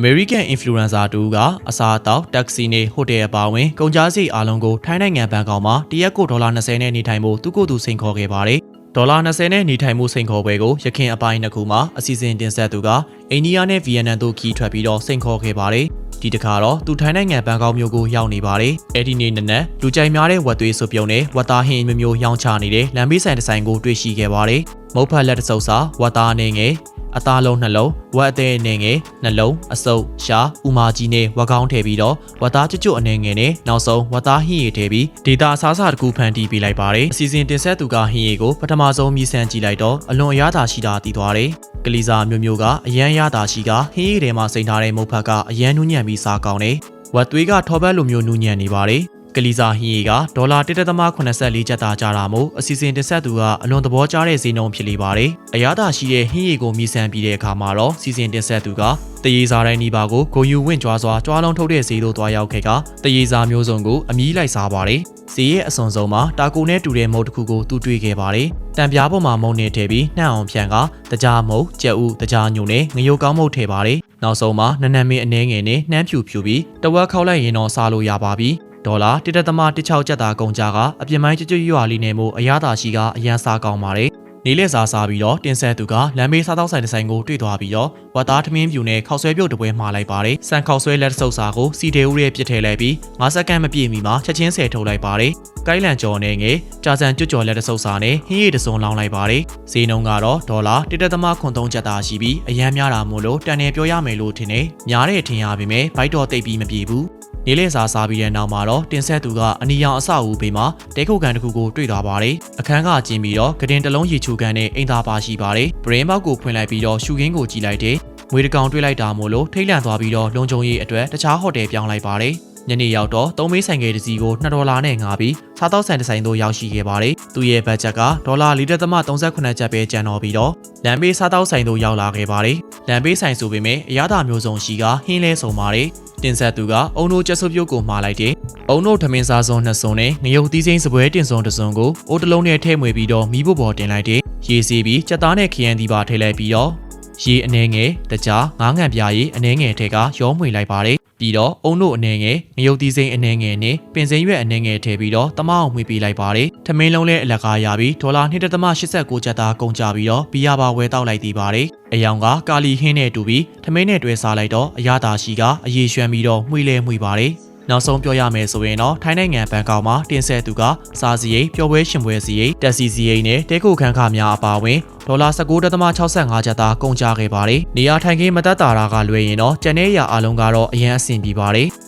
American influencer တူကအစားအသောက်တက္ကစီနဲ့ဟိုတယ်အပါအဝင်ကုန်ကျစရိတ်အားလုံးကိုထိုင်းနိုင်ငံဘန်ကောက်မှာတရက်ကိုဒေါ်လာ20နဲ့နေထိုင်ဖို့သူကိုယ်သူစိန်ခေါ်ခဲ့ပါတယ်။ဒေါ်လာ20နဲ့နေထိုင်မှုစိန်ခေါ်ပွဲကိုရခင်အပိုင်းနှစ်ခုမှာအစီအစဉ်တင်ဆက်သူကအိန္ဒိယနဲ့ဗီယက်နမ်တို့ခီးထွက်ပြီးတော့စိန်ခေါ်ခဲ့ပါတယ်။ဒီတခါတော့သူထိုင်းနိုင်ငံဘန်ကောက်မြို့ကိုရောက်နေပါတယ်။အဲ့ဒီနေ့နက်နက်လူကြိုက်များတဲ့ဝက်သွေးစုပ်ပြုံနဲ့ဝက်သားဟင်းမျိုးမျိုးရောင်းချနေတဲ့လမ်းဘေးဆိုင်တစ်ဆိုင်ကိုတွေ့ရှိခဲ့ပါတယ်။မုတ်ဖတ်လက်တဆုပ်စာဝက်သားအနေငယ် အသားလုံးနှလုံးဝက်အသေးအနေငယ်နှလုံးအစုပ်ရှာဥမာကြီးနဲ့ဝက်ကောင်းထည့်ပြီးတော့ဝက်သားကျွတ်ကျွတ်အနေငယ်နဲ့နောက်ဆုံးဝက်သားဟင်းရည်ထည့်ပြီးဒေတာအစားအစာတစ်ခုဖန်တီးပေးလိုက်ပါတယ်အစီအစဉ်တင်ဆက်သူကဟင်းရည်ကိုပထမဆုံးမြည်ဆန်းကြည့်လိုက်တော့အလွန်အရသာရှိတာသိသွားတယ်ကလီစာမျိုးမျိုးကအရန်ရသာရှိကဟင်းရည်ထဲမှာစိန်ထားတဲ့မုတ်ဖတ်ကအရန်နူးညံ့ပြီးစားကောင်းတယ်ဝက်သွေးကထော်ဘက်လိုမျိုးနူးညံ့နေပါတယ် ကလီစာဟင်းရီကဒေါ်လာ1.84ကျပ်သားကြတာမို့အစီအစဉ်တစ်ဆက်သူကအလွန်သဘောကျတဲ့ဈေးနှုန်းဖြစ်လိပါတယ်။အရသာရှိတဲ့ဟင်းရီကိုမြည်ဆန်းပြီးတဲ့အခါမှာတော့စီစဉ်တင်ဆက်သူကတရေစာတိုင်းနီးပါကိုဂုံယူဝင့်ကြွားစွာကြွားလုံးထုတ်တဲ့ဈေးတို့သွားရောက်ခဲ့ကတရေစာမျိုးစုံကိုအမီးလိုက်စားပါတယ်။ဈေးရဲ့အစွန်ဆုံးမှာတာကိုနဲ့တူတဲ့မုတ်တစ်ခုကိုသူတွေ့ခဲ့ပါတယ်။တံပြားပေါ်မှာမုံနေထည့်ပြီးနှံ့အောင်ဖြန်ကတကြားမုတ်ကြက်ဥတကြားညုံနဲ့ငရုတ်ကောင်းမုတ်ထည့်ပါတယ်။နောက်ဆုံးမှာနနမင်းအနေငယ်နဲ့နှမ်းဖြူဖြူပြီးတဝက်ခောက်လိုက်ရင်တော့စားလို့ရပါပြီ။ ဒေါ်လာ1.16ကျပ်သားကုန်ကြကအပြင်ပိုင်းကြွကြွရွာလေးနဲ့မို့အရသာရှိကအရန်စားကောင်းပါတယ်။နေလက်စားစားပြီးတော့တင်ဆက်သူကလမ်းဘေးစားတောက်ဆိုင်တစ်ဆိုင်ကိုတွေ့သွားပြီးတော့ဝတ်သားထမင်းပြူနဲ့ခောက်ဆွဲပြုတ်တပွဲမှာလိုက်ပါတယ်။စံခောက်ဆွဲလက်ဆုပ်စာကိုစီတေဦးရဲ့ပြစ်ထည့်လိုက်ပြီး9စက္ကန့်မပြည့်မီမှာချက်ချင်းဆယ်ထုတ်လိုက်ပါတယ်။ကိုင်းလန်ကျော်နဲ့ငယ်ကြာစံကျွတ်ကျော်လက်တဆုပ်စာနဲ့ဟင်းရည်တစုံလောင်းလိုက်ပါတယ်။ဈေးနှုန်းကတော့ဒေါ်လာ1.3ကျပ်သားရှိပြီးအရန်များတာမို့လို့တန်နယ်ပြောရမယ်လို့ထင်တယ်။များတဲ့ထင်ရပေမဲ့ဘိုက်တော်တိတ်ပြီးမပြေဘူး။ နေလေစာစားပြီးတဲ့နောက်မှာတော့တင်ဆက်သူကအနီရောင်အဆောက်အဦဘေးမှာတဲခုတ်ကန်တစ်ခုကိုတွေ့သွားပါတယ်။အခန်းကကျင်းပြီးတော့ကတင်တလုံးရေချူကန်နဲ့အိမ်သာပါရှိပါတယ်။ဘရင်းဘောက်ကိုဖွင့်လိုက်ပြီးတော့ရှူခင်းကိုကြည့်လိုက်တယ်။ငွေတကောင်တွေ့လိုက်တာမို့လို့ထိတ်လန့်သွားပြီးတော့လုံခြုံရေးအတွက်တခြားဟိုတယ်ပြောင်းလိုက်ပါတယ်။ညနေရောက်တော့သုံးမေးဆိုင်ငယ်တစ်စီးကို2ဒေါ်လာနဲ့ငါပြီးစားတောက်ဆိုင်တစ်ဆိုင်သို့ရောက်ရှိခဲ့ပါတယ်။သူ့ရဲ့ဘတ်ဂျက်ကဒေါ်လာ4.38ကျပ်ပဲကျန်တော်ပြီးတော့လမ်းဘေးစားတောက်ဆိုင်သို့ရောက်လာခဲ့ပါတယ်။ လမ်းဘေးဆိုင်ဆိုပေမဲ့အရသာမျိုးစုံရှိကဟင်းလဲဆုံပါတယ်။တင်ဆက်သူကအုံတို့ကျက်ဆုပ်ပြုတ်ကိုမှားလိုက်တယ်။အုံတို့ထမင်းစားစုံနှစ်စုံနဲ့ငရုတ်သီးစိမ်းစပွဲတင်စုံတစ်စုံကိုအိုးတလုံးနဲ့ထည့်မွေပြီးတော့မီးဖို့ပေါ်တင်လိုက်တယ်။ရေစီးပြီးကြက်သားနဲ့ခရမ်းသီးပါထည့်လိုက်ပြီးတော့ရေအနေငယ်တကြားငားငံပြားရေအနေငယ်ထဲကရောမွေလိုက်ပါတယ် ပြီးတော့အုံတို့အနေငယ်ငရုတ်သီးစိမ်းအနေငယ်နဲ့ပင်စိမ်းရွက်အနေငယ်ထည့်ပြီးတော့တမအောင်မှွေပေးလိုက်ပါတယ်ထမင်းလုံးလဲအလကားရပြီးဒေါ်လာ1.89ကျပ်သားကုန်ကြပြီးတော့ဘီယာပါဝယ်တောက်လိုက်သေးပါတယ်အယောင်ကကာလီဟင်းနဲ့တူပြီးထမင်းနဲ့တွဲစားလိုက်တော့အရသာရှိကအရေးရွှမ်းပြီးတော့မှွေလဲမှွေပါတယ် နောက်ဆုံးပြောရမယ်ဆိုရင်တော့ထိုင်းနိုင်ငံဘန်ကောက်မှာတင်ဆက်သူကစားစရိတ်ပျော်ပွဲရှင်ပွဲစရိတ်တက်စီစရိတ်နဲ့တဲခုခန်းခများအပါအဝင်ဒေါ်လာ19.65ကျပ်သားကုန်ကျခဲ့ပါတယ်။နေရာထိုင်ခင်းမတက်တာတာကလွယ်ရင်တော့ကျန်တဲ့ရာအလုံးကတော့အရန်အဆင်ပြေပါတယ်။